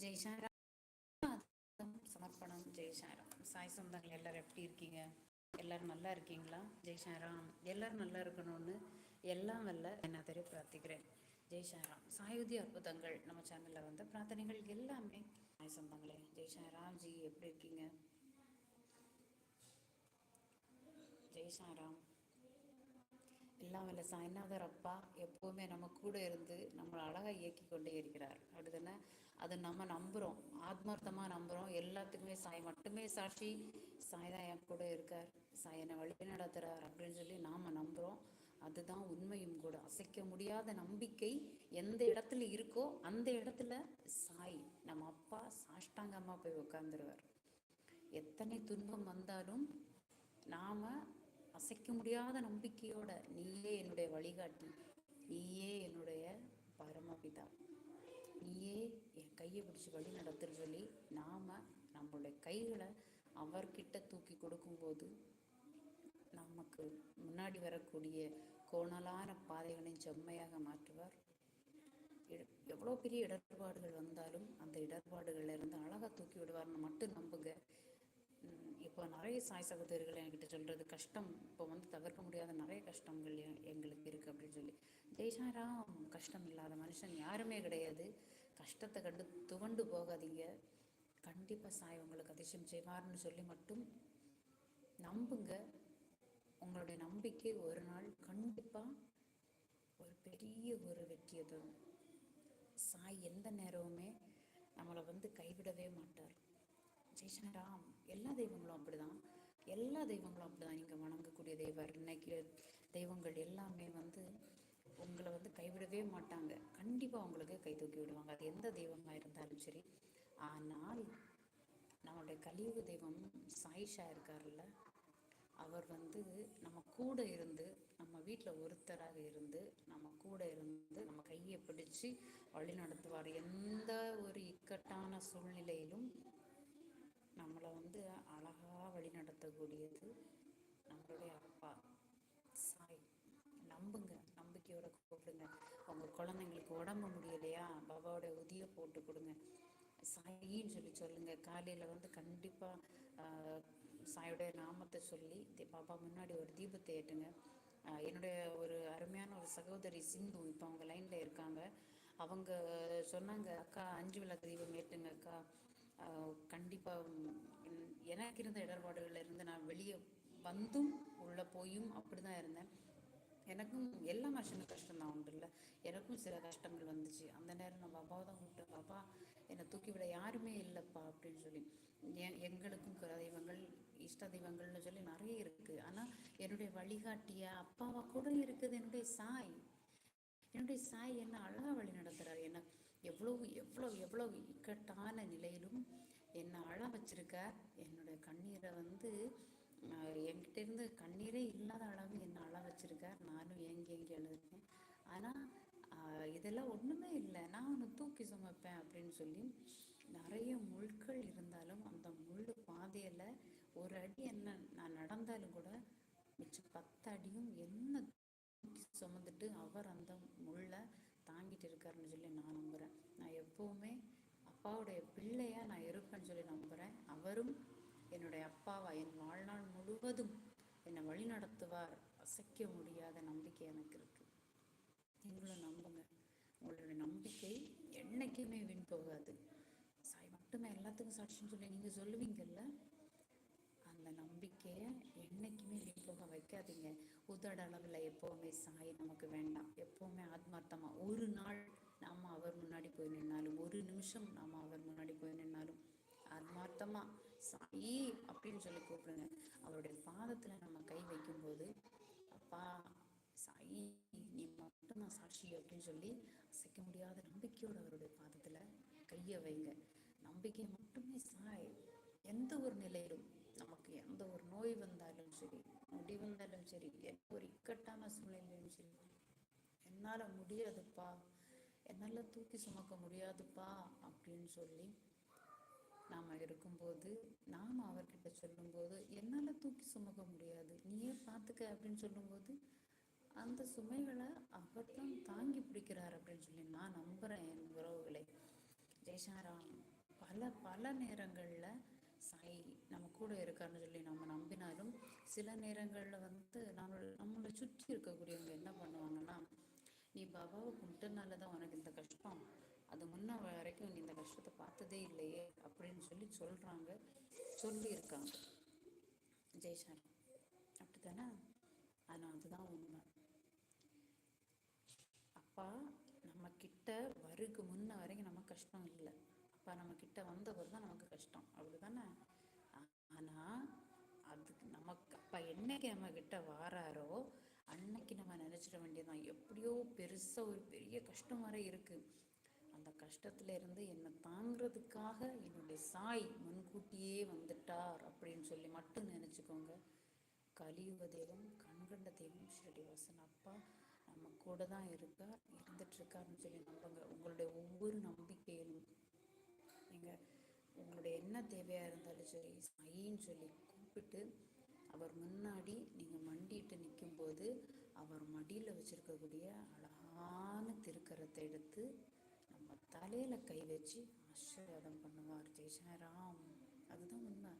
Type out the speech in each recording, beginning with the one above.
ஜெய் சாய்ராம் சமர்ப்பணம் ஜெய் சாய் சொந்தங்கள் எல்லாரும் எப்படி இருக்கீங்க? எல்லாரும் நல்லா இருக்கீங்களா? ஜெய் சாய்ராம் எல்லாரும் நல்லா இருக்கணும்னு எல்லாம் வல்ல என்ன தெரிய பிரார்த்திக்கிறேன். ஜெய் சாயுதி அற்புதங்கள் நம்ம சேனலில் வந்து பிரார்த்தனைகள் எல்லாமே. சாய் சொந்தங்களே ஜெய் சாய்ராம் ஜி எப்படி இருக்கீங்க? ஜெய் எல்லாம் வல்ல சாய்நாதர் அப்பா எப்போவுமே நம்ம கூட இருந்து நம்மளை அழகாக இயக்கி கொண்டே இருக்கிறார். அப்படிதானே அது நம்ம நம்புகிறோம் ஆத்மார்த்தமாக நம்புகிறோம் எல்லாத்துக்குமே சாய் மட்டுமே சாட்சி. சாய் தான் என் கூட இருக்கார். சாய் என்னை வழி நடத்துகிறார் அப்படின்னு சொல்லி நாம் நம்புகிறோம் அதுதான் உண்மையும் கூட. அசைக்க முடியாத நம்பிக்கை எந்த இடத்துல இருக்கோ அந்த இடத்துல சாய் நம்ம அப்பா சாஷ்டாங்கமாக போய் உட்காந்துருவார் எத்தனை துன்பம் வந்தாலும் நாம் அசைக்க முடியாத நம்பிக்கையோட நீயே என்னுடைய வழிகாட்டி. நீயே என்னுடைய பரமபிதா. நீயே என் கையை பிடிச்சி வழி நடத்துன்னு சொல்லி நாம் நம்மளுடைய கைகளை அவர்கிட்ட தூக்கி கொடுக்கும்போது நமக்கு முன்னாடி வரக்கூடிய கோணலான பாதைகளை செம்மையாக மாற்றுவார். எவ்வளோ பெரிய இடர்பாடுகள் வந்தாலும் அந்த இடர்பாடுகளில் இருந்து அழகாக தூக்கி விடுவார்னு மட்டும் நம்புங்க. இப்போ நிறைய சாய் சகோதரிகள் என்கிட்ட சொல்கிறது கஷ்டம். இப்போ வந்து தவிர்க்க முடியாத நிறைய கஷ்டங்கள் எங்களுக்கு இருக்குது அப்படின்னு சொல்லி. ஜெய்சாராம் கஷ்டம் இல்லாத மனுஷன் யாருமே கிடையாது. கஷ்டத்தை கண்டு துவண்டு போகாதீங்க. கண்டிப்பாக சாய் உங்களுக்கு அதிசயம் செய்வார்னு சொல்லி மட்டும் நம்புங்க. உங்களுடைய நம்பிக்கை ஒரு நாள் கண்டிப்பாக ஒரு பெரிய ஒரு வெற்றி அது. சாய் எந்த நேரமுமே நம்மளை வந்து கைவிடவே மாட்டார். ஜெய்சனராம் எல்லா தெய்வங்களும் அப்படிதான். எல்லா தெய்வங்களும் அப்படிதான். நீங்கள் வணங்கக்கூடிய தெய்வம் இன்னைக்கு தெய்வங்கள் எல்லாமே வந்து உங்களை வந்து கைவிடவே மாட்டாங்க. கண்டிப்பாக உங்களுக்கு கை தூக்கி விடுவாங்க. அது எந்த தெய்வமாக இருந்தாலும் சரி. ஆனால் நம்மளுடைய கலியுக தெய்வம் சாயிஷா இருக்காருல்ல. அவர் வந்து நம்ம கூட இருந்து நம்ம வீட்டில் ஒருத்தராக இருந்து நம்ம கூட இருந்து நம்ம கையை பிடிச்சு வழி நடத்துவார். எந்த ஒரு இக்கட்டான சூழ்நிலையிலும் நம்மளை வந்து அழகாக வழி நடத்தக்கூடியது நம்மளுடைய அப்பா. நம்புங்க நம்பிக்கையோட கூப்பிடுங்க. உங்க குழந்தைங்களுக்கு உடம்பு முடியலையா? பாபாவோட உதிய போட்டு கொடுங்க. சாயின்னு சொல்லி சொல்லுங்க. காலையில வந்து கண்டிப்பா சாயோடைய நாமத்தை சொல்லி பாபா முன்னாடி ஒரு தீபத்தை ஏட்டுங்க என்னுடைய ஒரு அருமையான ஒரு சகோதரி சிந்து இப்போ அவங்க லைன்ல இருக்காங்க. அவங்க சொன்னாங்க அக்கா அஞ்சு விளக்கு தீபம் ஏட்டுங்க அக்கா. கண்டிப்பாக கண்டிப்பா எனக்கு இருந்த இடர்பாடுகள்ல இருந்து நான் வெளியே வந்தும் உள்ள போயும் அப்படிதான் இருந்தேன். எனக்கும் எல்லா மனுஷனுக்கும் கஷ்டம் தான் உண்டு இல்லை எனக்கும் சில கஷ்டங்கள் வந்துச்சு. அந்த நேரம் நான் பாபாவை தான் கூப்பிட்டேன் பாபா என்னை தூக்கி விட யாருமே இல்லைப்பா அப்படின்னு சொல்லி. எங்களுக்கும் குல தெய்வங்கள் இஷ்ட தெய்வங்கள்னு சொல்லி நிறைய இருக்கு. ஆனா என்னுடைய வழிகாட்டிய அப்பாவா கூட இருக்குது என்னுடைய சாய். என்னுடைய சாய் என்ன அழகா வழி நடத்துறாரு. என்ன எவ்வளவு எவ்வளவு எவ்வளவு இக்கட்டான நிலையிலும் என்னை அழ வச்சிருக்கார். என்னுடைய கண்ணீரை வந்து அவர் என்கிட்ட இருந்து கண்ணீரே இல்லாத அளவு என்னை அழ வச்சிருக்கார். நானும் ஏங்கி ஏங்கி எழுதுனேன் ஆனால் இதெல்லாம் ஒன்றுமே இல்லை. நான் ஒன்று தூக்கி சுமப்பேன் அப்படின்னு சொல்லி நிறைய முள்கள் இருந்தாலும் அந்த முள் பாதையில் ஒரு அடி என்ன நான் நடந்தாலும் கூட மிச்சம் பத்து அடியும் என்ன தூக்கி சுமந்துட்டு அவர் அந்த முள்ளை தாங்கிட்டு இருக்காருன்னு சொல்லி நான் நம்புகிறேன் நான் எப்போவுமே அப்பாவுடைய பிள்ளையாக நான் இருப்பேன்னு சொல்லி நம்புகிறேன் அவரும் என்னுடைய அப்பாவா என் வாழ்நாள் முழுவதும் என்னை வழி நடத்துவார் அசைக்க முடியாத நம்பிக்கை எனக்கு இருக்கு. நீங்களும் நம்புங்க. உங்களுடைய நம்பிக்கை என்னைக்குமே வீண் போகாது. சாய் மட்டுமே எல்லாத்துக்கும் சாட்சின்னு சொல்லி நீங்கள் சொல்லுவீங்கல்ல? அந்த நம்பிக்கையை என்னைக்குமே வீண் போக வைக்காதீங்க. உதட அளவில் எப்போவுமே சாய் நமக்கு வேண்டாம். எப்போவுமே ஆத்மார்த்தமாக ஒரு நாள் நாம் அவர் முன்னாடி போய் நின்னாலும் ஒரு நிமிஷம் நாம் அவர் முன்னாடி போய் நின்னாலும் ஆத்மார்த்தமாக சாயி அப்படின்னு சொல்லி கூப்பிடுங்க. அவருடைய பாதத்துல நம்ம கை வைக்கும்போது அப்பா சாயி நீ மட்டும்தான் சாட்சி அப்படின்னு சொல்லி அசைக்க முடியாத நம்பிக்கையோட அவருடைய பாதத்துல கையை வைங்க. நம்பிக்கை மட்டுமே சாய். எந்த ஒரு நிலையிலும் நமக்கு எந்த ஒரு நோய் வந்தாலும் சரி முடி வந்தாலும் சரி எந்த ஒரு இக்கட்டான சூழ்நிலையிலும் சரி என்னால முடியாதுப்பா. என்னால தூக்கி சுமக்க முடியாதுப்பா அப்படின்னு சொல்லி நாம் இருக்கும்போது நாம் அவர்கிட்ட சொல்லும்போது என்னால் தூக்கி சுமக்க முடியாது. நீயே பார்த்துக்க அப்படின்னு சொல்லும்போது அந்த சுமைகளை அவர் தான் தாங்கி பிடிக்கிறார் அப்படின்னு சொல்லி நான் நம்புகிறேன் என் உறவுகளை. ஜெய்சாராம் பல பல நேரங்களில் சாய் நம்ம கூட இருக்காருன்னு சொல்லி நம்ம நம்பினாலும் சில நேரங்களில் வந்து நம்ம நம்மளை சுற்றி இருக்கக்கூடியவங்க என்ன பண்ணுவாங்கன்னா நீ பாபாவை கும்பிட்டனால தான் உனக்கு இந்த கஷ்டம். அது முன்ன வரைக்கும் நீ இந்த கஷ்டத்தை பார்த்ததே இல்லையே அப்படின்னு சொல்லி சொல்கிறாங்க சொல்லியிருக்காங்க. ஜெய்சாரம் அப்படி தானே ஆனால் அதுதான் உண்மை. அப்பா நம்ம கிட்ட வருகு முன்ன வரைக்கும் நமக்கு கஷ்டம் இல்லை. அப்பா நம்ம கிட்ட வந்தவர் தான் நமக்கு கஷ்டம். அப்படிதானே ஆனால் அதுக்கு நமக்கு அப்பா என்னைக்கு நம்ம கிட்ட வாராரோ அன்னைக்கு நம்ம நினைச்சிட வேண்டியதுதான். எப்படியோ பெருசா ஒரு பெரிய கஷ்டம் வரை இருக்கு. அந்த கஷ்டத்திலிருந்து என்னை தாங்கிறதுக்காக என்னுடைய சாய் முன்கூட்டியே வந்துட்டார் அப்படின்னு சொல்லி மட்டும் நினச்சிக்கோங்க. கலியுக தெய்வம் கண்கண்ட தெய்வம் ஸ்ரீனிவாசன் அப்பா நம்ம கூட தான் இருக்கார் இருந்துட்டுருக்காருன்னு சொல்லி நம்புங்க. உங்களுடைய ஒவ்வொரு நம்பிக்கையிலும். நீங்கள் உங்களுடைய என்ன தேவையாக இருந்தாலும் சரி சாயின்னு சொல்லி கூப்பிட்டு அவர் முன்னாடி நீங்கள் மண்டிட்டு நிற்கும்போது அவர் மடியில் வச்சுருக்கக்கூடிய அழகான திருக்கரத்தை எடுத்து தலையில் கை வச்சு ஆசீர்வாதம் பண்ணுவார் ஜெய்சாராம் அதுதான் உண்மை.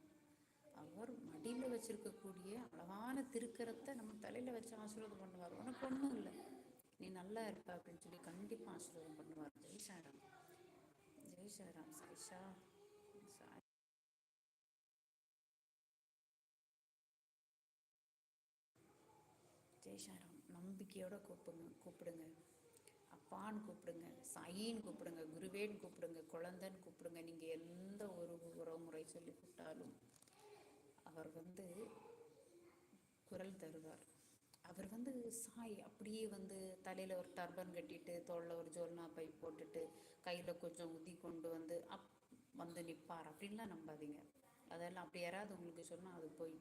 அவர் மடியில் வச்சிருக்கக்கூடிய அழகான திருக்கரத்தை நம்ம தலையில் வச்சு ஆசீர்வாதம் பண்ணுவார். உனக்கு ஒன்றும் இல்லை. நீ நல்லா இருப்ப அப்படின்னு சொல்லி கண்டிப்பாக ஆசீர்வாதம் பண்ணுவார் ஜெய் சாராம் ஜெய் சாய்ஷா சாய் ஜெய் நம்பிக்கையோட கூப்பிடுங்க கூப்பிடுங்க. அப்பான்னு கூப்பிடுங்க சாயின்னு கூப்பிடுங்க குருவேன்னு கூப்பிடுங்க குழந்தைன்னு கூப்பிடுங்க நீங்கள் எந்த ஒரு உறவுமுறை சொல்லி கூப்பிட்டாலும் அவர் வந்து குரல் தருவார். அவர் வந்து சாய் அப்படியே வந்து தலையில் ஒரு டர்பன் கட்டிட்டு தோளில் ஒரு ஜோல்னா பை போட்டுட்டு கையில் கொஞ்சம் ஊதி கொண்டு வந்து அப் வந்து நிற்பார் அப்படின்லாம் நம்பாதீங்க. அதெல்லாம் அப்படி யாராவது உங்களுக்கு சொன்னால் அது போய்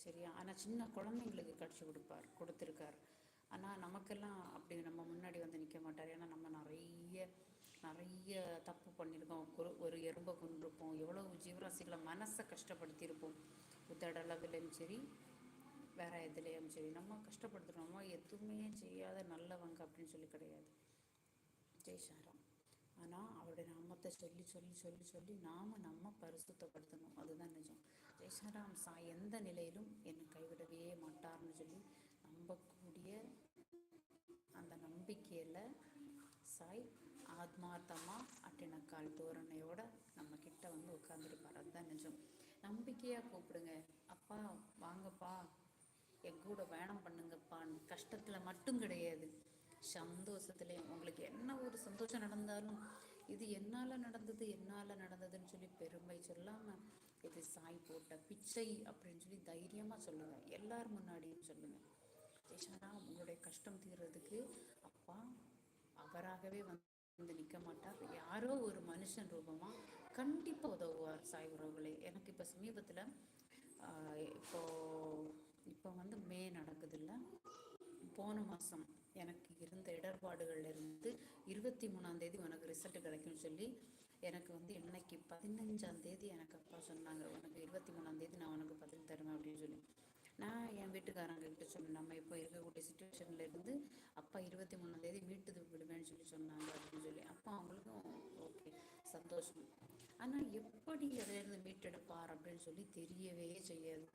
சரியா? ஆனால் சின்ன குழந்தைங்களுக்கு கடிச்சு கொடுப்பார் கொடுத்துருக்கார். ஆனால் நமக்கெல்லாம் அப்படி நம்ம முன்னாடி வந்து நிற்க மாட்டார். ஏன்னா நம்ம நிறைய நிறைய தப்பு பண்ணியிருக்கோம் ஒரு ஒரு எறும்பை கொண்டிருப்போம் எவ்வளோ ஜீவராசிகளை மனசை கஷ்டப்படுத்தியிருப்போம். உதடளவிலும் சரி வேற எதுலேயும் சரி. நம்ம கஷ்டப்படுத்துறோமோ. எதுவுமே செய்யாத நல்லவங்க அப்படின்னு சொல்லி கிடையாது. ஜெய்சாராம் ஆனால் அவருடைய நாமத்தை சொல்லி சொல்லி சொல்லி சொல்லி நாம் நம்ம பரிசுத்தப்படுத்தணும். அதுதான் நிஜம். ஜெய்சாராம் சா எந்த நிலையிலும் என்னை கைவிடவே மாட்டார்னு சொல்லி நம்பக்கூடிய அந்த நம்பிக்கையில் சாய் ஆத்மார்த்தமாக அட்டினக்கால் தோரணையோட நம்ம கிட்ட வந்து உட்காந்துருப்பார் அதுதான் நிஜம். நம்பிக்கையாக கூப்பிடுங்க. அப்பா வாங்கப்பா. என் கூட பயணம் பண்ணுங்கப்பான்னு கஷ்டத்தில் மட்டும் கிடையாது. சந்தோஷத்துலேயும் உங்களுக்கு என்ன ஒரு சந்தோஷம் நடந்தாலும் இது என்னால் நடந்தது என்னால் நடந்ததுன்னு சொல்லி பெருமை சொல்லாமல் இது சாய் போட்ட பிச்சை அப்படின்னு சொல்லி தைரியமாக சொல்லுங்கள் எல்லார் முன்னாடியும் சொல்லுங்கள் ஜெய்சாரா உங்களுடைய கஷ்டம் தீர்றதுக்கு அப்பா அவராகவே வந்து நிற்க மாட்டார். யாரோ ஒரு மனுஷன் ரூபமா கண்டிப்பா உதவுவார் சாய் உறவுகளே. எனக்கு இப்போ சமீபத்தில் இப்போ இப்போ வந்து மே நடக்குது இல்ல போன மாதம் எனக்கு இருந்த இடர்பாடுகள்ல இருந்து இருபத்தி மூணாம் தேதி உனக்கு ரிசல்ட் கிடைக்கும்னு சொல்லி எனக்கு வந்து இன்னைக்கு பதினஞ்சாம் தேதி எனக்கு அப்பா சொன்னாங்க. உனக்கு இருபத்தி மூணாம் தேதி நான் உனக்கு பதில் தருவேன் அப்படின்னு சொல்லி. வீட்டுக்காரங்க கிட்ட சொன்னோம் நம்ம இப்போ இருக்கக்கூடிய சுச்சுவேஷன்ல இருந்து அப்பா இருபத்தி மூணாம் தேதி வீட்டு விடுவேன்னு சொல்லி சொன்னாங்க அப்படின்னு சொல்லி அப்பா அவங்களுக்கும் ஓகே சந்தோஷம். ஆனால் எப்படி அதிலிருந்து மீட்டெடுப்பார் அப்படின்னு சொல்லி தெரியவே செய்யாது.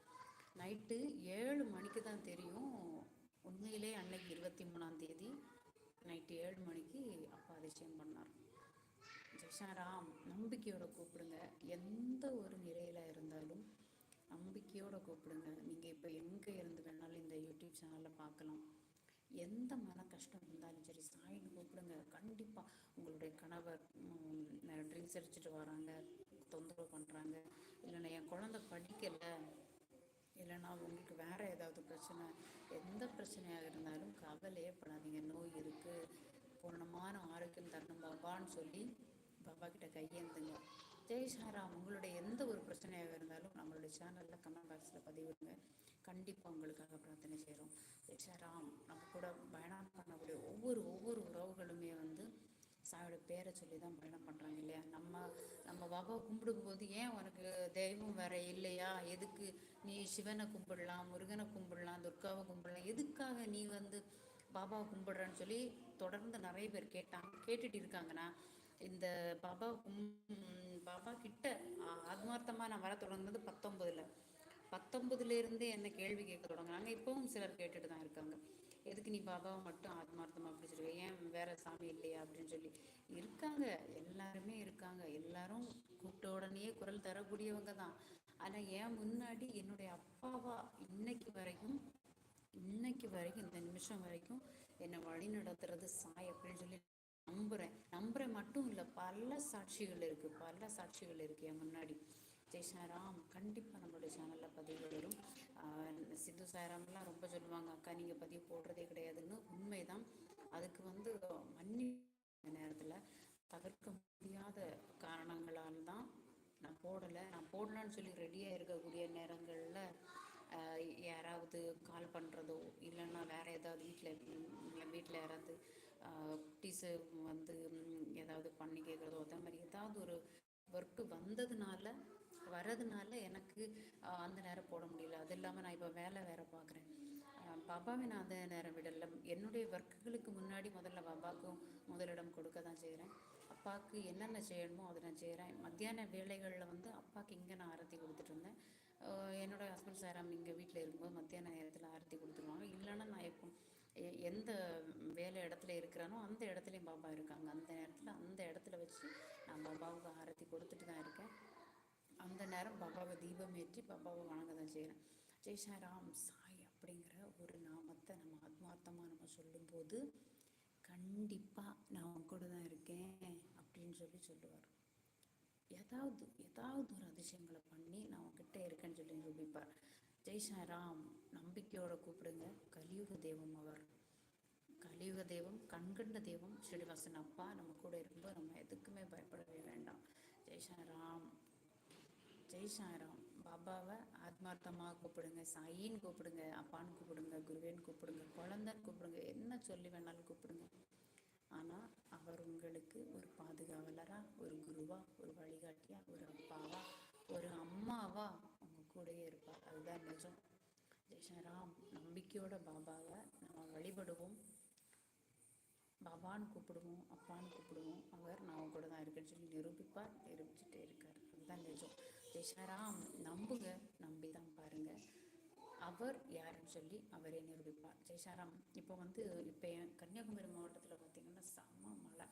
நைட்டு ஏழு மணிக்கு தான் தெரியும். உண்மையிலே அன்னைக்கு இருபத்தி மூணாம் தேதி நைட்டு ஏழு மணிக்கு அப்பா அதிசயம் பண்ணார். ஜெஷாராம் நம்பிக்கையோட கூப்பிடுங்க. எந்த ஒரு நிலையில இருந்தாலும் நம்பிக்கையோடு கூப்பிடுங்க. நீங்கள் இப்போ எங்கே இருந்து வேணாலும் இந்த யூடியூப் சேனலில் பார்க்கலாம். எந்த மன கஷ்டம் இருந்தாலும் சரி சாயின்னு கூப்பிடுங்க. கண்டிப்பாக உங்களுடைய கணவர் ட்ரிங்க்ஸ் அடிச்சுட்டு வராங்க தொந்தரவு பண்ணுறாங்க இல்லைன்னா என் குழந்தை படிக்கலை இல்லைன்னா உங்களுக்கு வேறு ஏதாவது பிரச்சனை எந்த பிரச்சனையாக இருந்தாலும் கவலையே படாதீங்க. நோய் இருக்குது பூர்ணமான ஆரோக்கியம் தரணும் பாபான்னு சொல்லி பாபா கிட்ட கையேந்துங்க. ஜெய் சாராம் உங்களுடைய எந்த ஒரு பிரச்சனையாக இருந்தாலும் நம்மளுடைய சேனலில் கமெண்ட் பாக்ஸில் பதிவிடுங்க. கண்டிப்பாக உங்களுக்காக பிரார்த்தனை செய்கிறோம் ஜெய் சாராம் நம்ம கூட பயணம் பண்ணக்கூடிய ஒவ்வொரு ஒவ்வொரு உறவுகளுமே வந்து சாயோட பேரை சொல்லி தான் பயணம் பண்ணுறாங்க இல்லையா? நம்ம நம்ம பாபாவை கும்பிடும்போது ஏன் உனக்கு தெய்வம் வேற இல்லையா? எதுக்கு நீ சிவனை கும்பிடலாம் முருகனை கும்பிடலாம் துர்காவை கும்பிடலாம்? எதுக்காக நீ வந்து பாபாவை கும்பிடுறேன்னு சொல்லி தொடர்ந்து நிறைய பேர் கேட்டாங்க கேட்டுட்டு இருக்காங்கன்னா இந்த பாபா பாபா கிட்ட ஆத்மார்த்தமாக நான் வர தொடங்குனது பத்தொம்பதில் பத்தொம்பதுலேருந்தே என்ன கேள்வி கேட்க தொடங்குறாங்க? இப்போவும் சிலர் கேட்டுட்டு தான் இருக்காங்க. எதுக்கு நீ பாபாவை மட்டும் ஆத்மார்த்தமாக அப்படி சொல்லுவேன் ஏன் வேற சாமி இல்லையா அப்படின்னு சொல்லி. இருக்காங்க. எல்லாருமே இருக்காங்க. எல்லாரும் கூப்பிட்ட உடனே குரல் தரக்கூடியவங்க தான். ஆனால் ஏன் முன்னாடி என்னுடைய அப்பாவா இன்னைக்கு வரைக்கும் இன்னைக்கு வரைக்கும் இந்த நிமிஷம் வரைக்கும் என்னை வழி நடத்துறது சாய் அப்படின்னு சொல்லி நம்புகிறேன் நம்புகிறேன் மட்டும் இல்லை பல சாட்சிகள் இருக்குது பல சாட்சிகள் இருக்குது என் முன்னாடி. ஜெய் சாராம் கண்டிப்பாக நம்மளுடைய சேனலில் பதிவு வரும். சித்து சாராம்லாம் ரொம்ப சொல்லுவாங்க அக்கா நீங்கள் பதிவு போடுறதே கிடையாதுன்னு. உண்மைதான். அதுக்கு வந்து மன்னி நேரத்தில் தவிர்க்க முடியாத காரணங்களால் தான் நான் போடலை. நான் போடலான்னு சொல்லி ரெடியாக இருக்கக்கூடிய நேரங்களில் யாராவது கால் பண்ணுறதோ இல்லைன்னா வேறு ஏதாவது வீட்டில் வீட்டில் யாராவது குட்டீஸு வந்து ஏதாவது பண்ணி கேட்குறதோ அதே மாதிரி ஏதாவது ஒரு ஒர்க்கு வந்ததுனால வரதுனால எனக்கு அந்த நேரம் போட முடியல. அது இல்லாமல் நான் இப்போ வேலை வேறு பார்க்குறேன் பாபாவை நான் அந்த நேரம் விடலை. என்னுடைய ஒர்க்குகளுக்கு முன்னாடி முதல்ல பாபாவுக்கும் முதலிடம் கொடுக்க தான் செய்கிறேன் அப்பாவுக்கு என்னென்ன செய்யணுமோ அதை நான் செய்கிறேன் மத்தியான வேலைகளில் வந்து அப்பாவுக்கு இங்கே நான் ஆரத்தி கொடுத்துட்டு இருந்தேன். என்னோடய ஹஸ்பண்ட் சாராம் இங்கே வீட்டில் இருக்கும்போது மத்தியான நேரத்தில் ஆரத்தி கொடுத்துருவாங்க. இல்லைன்னா நான் எந்த வேலை இடத்துல இருக்கிறானோ அந்த இடத்துலையும் பாபா இருக்காங்க. அந்த நேரத்தில் அந்த இடத்துல வச்சு நான் பாபாவுக்கு ஆரத்தி கொடுத்துட்டு தான் இருக்கேன். அந்த நேரம் பாபாவை தீபம் ஏற்றி பாபாவை வணங்க தான் செய்கிறேன் ஜெய் ராம் சாய் அப்படிங்கிற ஒரு நாமத்தை நம்ம ஆத்மார்த்தமாக நம்ம சொல்லும்போது கண்டிப்பாக நான் கூட தான் இருக்கேன் அப்படின்னு சொல்லி சொல்லுவார். ஏதாவது ஏதாவது ஒரு அதிசயங்களை பண்ணி நான் உங்ககிட்ட இருக்கேன்னு சொல்லி நிரூபிப்பார். ஜெய் ராம் நம்பிக்கையோட கூப்பிடுங்க. கலியுக தெய்வம் அவர். கலியுக தெய்வம் கண்கண்ட தெய்வம் ஸ்ரீனிவாசன் அப்பா. நம்ம கூட இருக்கும்போது நம்ம எதுக்குமே பயப்படவே வேண்டாம். ஜெய் ராம் ஜெய் சாய்ராம் பாபாவை ஆத்மார்த்தமாக கூப்பிடுங்க. சாயின்னு கூப்பிடுங்க அப்பான்னு கூப்பிடுங்க குருவேன்னு கூப்பிடுங்க குழந்தைன்னு கூப்பிடுங்க என்ன சொல்லி வேணாலும் கூப்பிடுங்க. ஆனால் அவர் உங்களுக்கு ஒரு பாதுகாவலராக ஒரு குருவா ஒரு வழிகாட்டியா ஒரு அப்பாவா ஒரு அம்மாவா அதுதான் நிஜம். ஜெய்ஷராம் நம்பிக்கையோட பாபாவை நம்ம வழிபடுவோம். பாபான்னு கூப்பிடுவோம் அப்பான்னு கூப்பிடுவோம். அவர் நான் கூட தான் இருக்குன்னு சொல்லி நிரூபிப்பார் நிரூபிச்சுட்டே இருக்கார். அதுதான் நிஜம். ஜெய்ஷராம் நம்புங்க நம்பி தான் பாருங்க. அவர் யாருன்னு சொல்லி அவரே நிரூபிப்பார் ஜெய்ஷாராம் இப்போ வந்து இப்போ கன்னியாகுமரி மாவட்டத்தில் பார்த்தீங்கன்னா செம்ம மழை.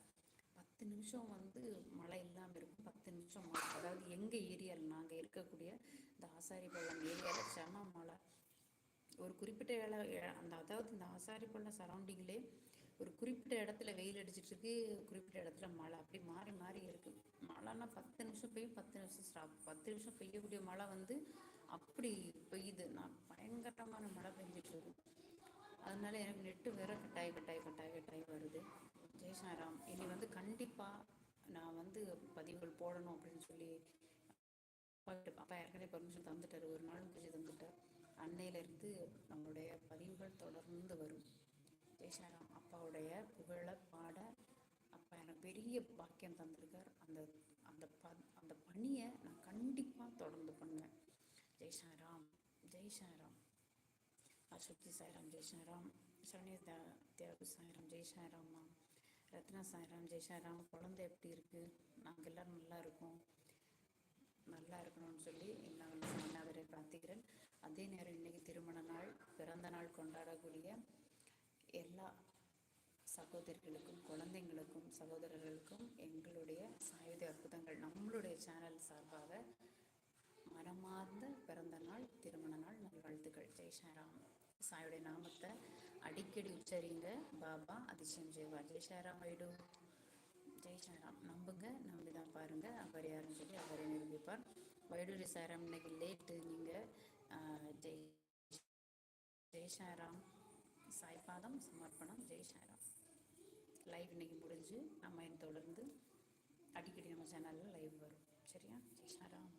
பத்து நிமிஷம் வந்து மழை இல்லாமல் இருக்கும். பத்து நிமிஷம் மழை. அதாவது எங்கள் ஏரியாவில் நாங்கள் இருக்கக்கூடிய இந்த ஆசாரி பள்ளம் ஏரியாவில் செம மழை. ஒரு குறிப்பிட்ட வேலை அந்த அதாவது இந்த ஆசாரி பள்ளம் சரௌண்டிங்லே ஒரு குறிப்பிட்ட இடத்துல வெயில் அடிச்சிட்டு இருக்கு குறிப்பிட்ட இடத்துல மழை. அப்படி மாறி மாறி இருக்கு. மழைன்னா பத்து நிமிஷம் பெய்யும் பத்து நிமிஷம் ஸ்டாப் பத்து நிமிஷம் பெய்யக்கூடிய மழை வந்து அப்படி பெய்யுது. நான் பயங்கரமான மழை பெஞ்சிட்டு இருக்கு. அதனால எனக்கு நெட்டு வேற கட்டாய கட்டாய கட்டாய கட்டாய் வருது. ஜெய்சாராம் இனி வந்து கண்டிப்பாக நான் வந்து பதிவுகள் போடணும் அப்படின்னு சொல்லி அப்பா ஏற்கனவே பர்மிஷன் தந்துட்டார். ஒரு நாள் முடிச்சு தந்துட்டார். அன்னையிலேருந்து நம்மளுடைய பதிவுகள் தொடர்ந்து வரும். ஜெய்சாராம் அப்பாவுடைய புகழை பாட அப்பா எனக்கு பெரிய பாக்கியம் தந்திருக்கார். அந்த அந்த ப அந்த பணியை நான் கண்டிப்பாக தொடர்ந்து பண்ணுவேன். ஜெய் ஜெய்சாராம் ஜெய் அஸ்வதி சாய்ராம் ஜெய்சாராம் சாய்ராம். சரணிய தியாகு சாய்ராம் ஜெய் ரத்னா சாய்ராம் ஜெய்சாராம் குழந்தை எப்படி இருக்குது நாங்கள் எல்லோரும் நல்லா இருக்கோம். நல்லா இருக்கணும்னு சொல்லி நாங்கள் சாமிநாதரை பிரார்த்திக்கிறேன் அதே நேரம் இன்றைக்கி திருமண நாள் பிறந்த நாள் கொண்டாடக்கூடிய எல்லா சகோதரிகளுக்கும் குழந்தைங்களுக்கும் சகோதரர்களுக்கும் எங்களுடைய சாயுத அற்புதங்கள் நம்மளுடைய சேனல் சார்பாக மனமார்ந்த பிறந்த நாள் திருமண நாள் நல்வாழ்த்துக்கள் ஜெய் ஷாராம். சாயுடைய நாமத்தை அடிக்கடி உச்சரிங்க பாபா அதிசயம் ஜெய்வா. ஜெய் ஷாராம் ஜெய் ஷாராம் நம்புங்க நம்பி தான் பாருங்க. அவர் யாருன்னு சொல்லி அவரை நிரூபிப்பார் வைடூரி சாராம் இன்னைக்கு லேட்டு நீங்கள் ஜெய் ஜெய்சாராம் சாய்பாதம் சமர்ப்பணம் ஜெய் லைவ் இன்னைக்கு முடிஞ்சு நம்ம தொடர்ந்து அடிக்கடி நம்ம சேனலில் லைவ் வரும். சரியா? ஜெய் சாய்ராம்